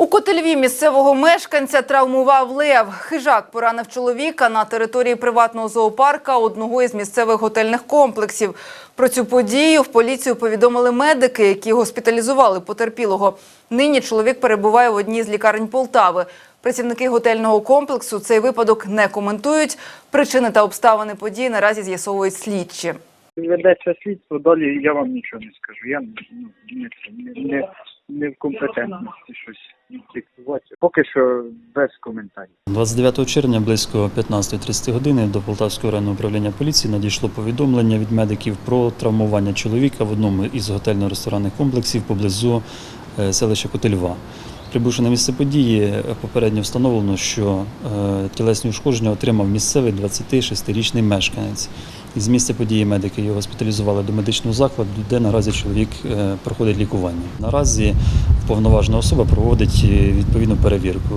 У Котельві місцевого мешканця травмував лев. Хижак поранив чоловіка на території приватного зоопарка одного із місцевих готельних комплексів. Про цю подію в поліцію повідомили медики, які госпіталізували потерпілого. Нині чоловік перебуває в одній з лікарень Полтави. Працівники готельного комплексу цей випадок не коментують. Причини та обставини події наразі з'ясовують слідчі. Ведеться слідство, далі я вам нічого не скажу. Я ну, не, не, не, не в компетентності щось Поки що без коментарів. 29 червня близько 15.30 години до Полтавського районного управління поліції надійшло повідомлення від медиків про травмування чоловіка в одному із готельно-ресторанних комплексів поблизу е, селища Котельва. Прибувши на місце події, е, попередньо встановлено, що е, тілесні ушкодження отримав місцевий 26-річний мешканець. Із місця події медики його госпіталізували до медичного закладу, де наразі чоловік проходить лікування. Наразі повноважена особа проводить е, відповідну перевірку.